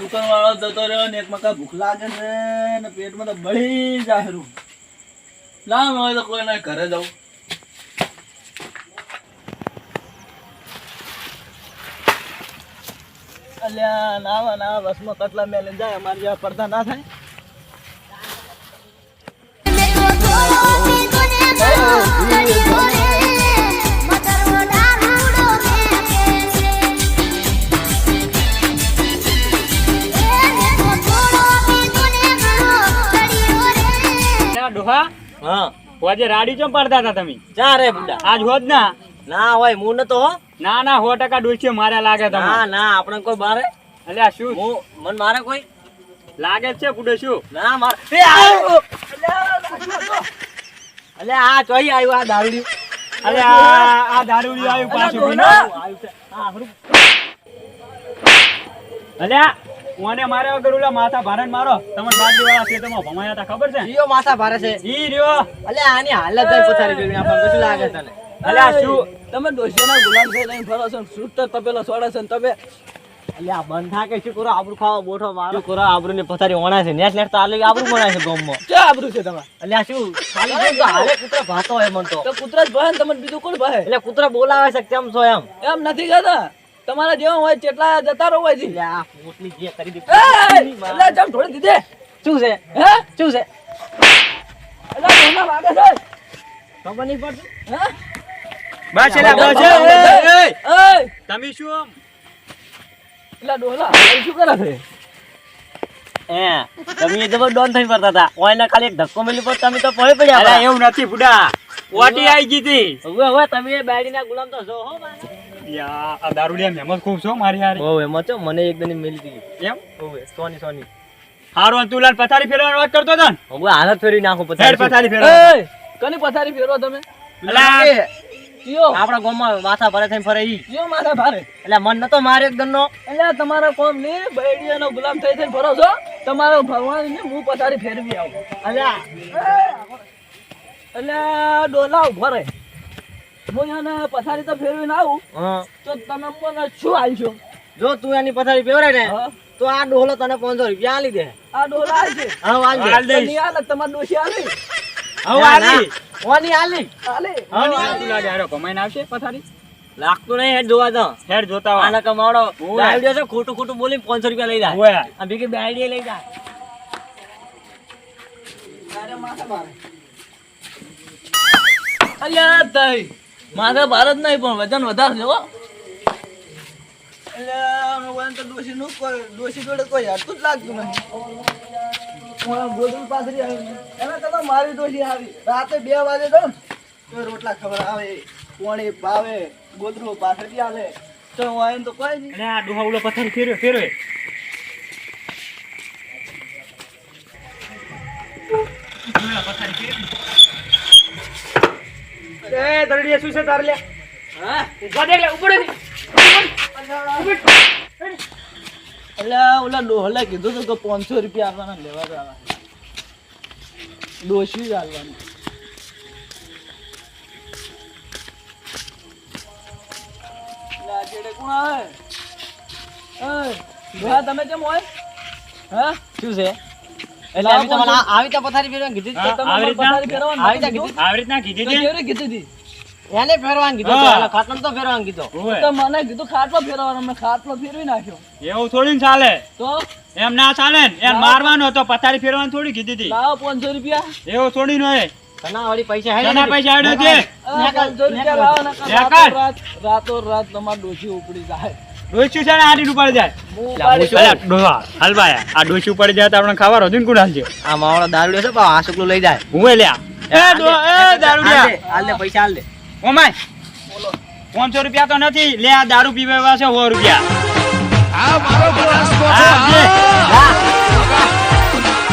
દુકાન વાળો જતો રહ્યો ને એક મકા ભૂખ લાગે છે ને પેટમાં તો બળી જાહેરું ના લાવ હોય તો કોઈ ના ઘરે જાઉં. અલ્યા નાવા ના બસમાં કટલા મેલે જાય અમારે જેવા પડતા ના થાય. ડોહા હા? આજે રાડી ચમ પાડતા હતા તમે? ચા રે બુડા. આજ હોત ના? ના હોય હું નતો ના ના સો ટકા ડોસીઓ માર્યા લાગે તમે ના આપણે કોઈ બારે. અલ્યા શું? હું મન મારે કોઈ? લાગે જ છે બુડો શું? ના મારે. એ આયો! અલે આ ચોઈ આવ્યું આ દારૂડી આ આવ્યું પાછું. અલ્યા ઓને માર્યા વગર ઓલા માથા ભારણ મારો? તમારા બાજુ વાળા ખેતરમાં ભમાયા તા ખબર છે? ઈયો માથા ભારે છે. ઈ રહ્યો. અલે આની હાલત જ પથારી ગઈ આપણને કશું લાગે તને. અલ્યા શું? તમે ડોશિયાના ગુલામ થઈ લઈને ફરો છો શૂટર તપેલો છોડે છે ને તમે? અલે આ બંધ કે શું કરો? આબરૂ ખાવા બોઠો મારો. કરો? આબરૂ ને પથારી ઓણા છે નેટ નેટ તો આલે આબરૂ ઓણા છે ગામમાં. કે આબરૂ છે તમે અલે આ શું? ખાલી જો તો હાલે કૂતરા ભાતો હોય મન તો. તો કૂતરા જ ભાઈ તમને બીજું કોણ ભાઈ એટલે કૂતરા બોલાવે છે કેમ છો એમ? એમ નથી કહેતા તમારા જેવા હોય કેટલા જતા રહો હોય છે આ પોટલી જે કરી દીધી. એટલે જમ થોડી દીધે. શું છે? હે? શું છે? એટલે ડોહા વાગે છે. ખબર નહીં પડતી? હે? બસ એલા બસ એ, એ, એ, એ. એ, તમે શું આમ? એટલે ડોહલા શું કરે છે? હે તમે જબર ડોન થઈ પડતા હતા. ઓયને ખાલી એક ધક્કો મેલી પર તમે તો પડી પડ્યા એવું નથી બુડા. ઓટી આઈ ગઈ તી હવે હવે તમે એ ગુલામ તો છો હો મારે. યા આ દારૂડિયા મહેમત ખૂબ છો મારી હારે. બહુ એમાં છો મને એક દની મેલી દીધી. એમ? ઓવે સોની સોની. હારો તું લાલ પથારી ફેરવાનો વાત કરતો તન હું હાલત ફેરવી નાખો હેડ પથારી ફેરવા કની પથારી ફેરવો તમે? આપણા ગામમાં માથા ભરે થઈને ફરે ઈ. કયો માથા ભારે? એટલે મન નતો મારે એક દનનો એટલે તમારો કોમ ને બૈડીયાનો ગુલામ થઈ થઈને ફરો છો? તમારો ભગવાન ને હું પથારી ફેરવી આવું. અલ્યા. એટલે ડોલા ઊભો રહે. હું એને પથારી તો ફેરવીને આવું. તો તમે મને શું આલશો જો તું એની પથારી ફેવરે ને તો આ ડોલો તને 500 રૂપિયા આલી દે. આ ડોલો આલશે હા હાલ દે. હાલ તો દઈશ. નહીં આલે તમારે ડોશી આલી હવે આલી ઓની આલી આલી હવે નહીં આવતું લાગે કમાઈને આવશે પથારી? લાગતું નહીં હેડ જોવા તો હેડ જોતા આના કમાવડો. ઓવે. દાવડિયો છે ખોટું ખોટું બોલી 500 રૂપિયા લઈ જાય. આ ભીખી બે આઈડિયા લઈ જાય. તારે માથા ભારે અલ્યા તઈ માથા ભારત નહીં પણ વજન વધારે છે હો. તો ડોશીનું કોઈ ડોશી જોડે કોઈ હટતું જ લાગતું નહીં હું ગોદડું પાથરી આવી. એના કરતા મારી ડોશી આવી રાતે બે વાગે તો રોટલા ખબર આવે પોણી પાવે ગોદરું પાથરી આવે તો હું તો કોઈ નહીં. આ ડોહા પથ્થર પથારી ફેરવે ફેરવે. એ દરડીયા શું છે તારે લે? હા? ઊભા દે લે ઉપર એટલે ઓલા ડોહલે કીધું હતું કે પાંચસો રૂપિયા આપવાના લેવા જવાના. ડોશી જ આપવાની એટલે આ છેડે કોણ આવે? તમે કેમ હોય? હા? શું છે? એટલે આવી તો મને આવી તો પથારી ફેરવાની કીધી તો તમે આવી રીતના? આવી તો કીધી આવી રીતના કીધી તો હતી કેવી કીધી હતી? એને ફેરવાની કીધું. તો ખાતમ તો ફેરવાની કીધો. તો મને કીધું ખાટલો ફેરવાનો મેં ખાટલો ફેરવી નાખ્યો. એવું થોડી ચાલે? તો? એમ ના ચાલે ને? એમ મારવાનો હતો પથારી ફેરવાની થોડી કીધી હતી. લાવો પાંચસો રૂપિયા. એવું થોડી નો હોય તના વળી પૈસા હે તના પૈસા આડ્યો છે. આ પાંચસો રૂપિયા લાવો ને રાતો રાત તમાર રાત તમારી ડોશી ઉપડી જાય. ડોસ્યું છે ને આડી જાય. ડોહા હલવાયા આ ડોસી ઉપાડી જાય તો આપણે ખાવા રોધીને કુણ હાલજો આ માવડો દારૂ લેશે પણ આ શુક્લો લઈ જાય. હું લ્યા એ ડો એ દારૂડિયા હાલ હાલ દે પૈસા હાલ દે. ઓમાય પાંચસો રૂપિયા તો નથી લે આ દારૂ પીવા છે સો રૂપિયા.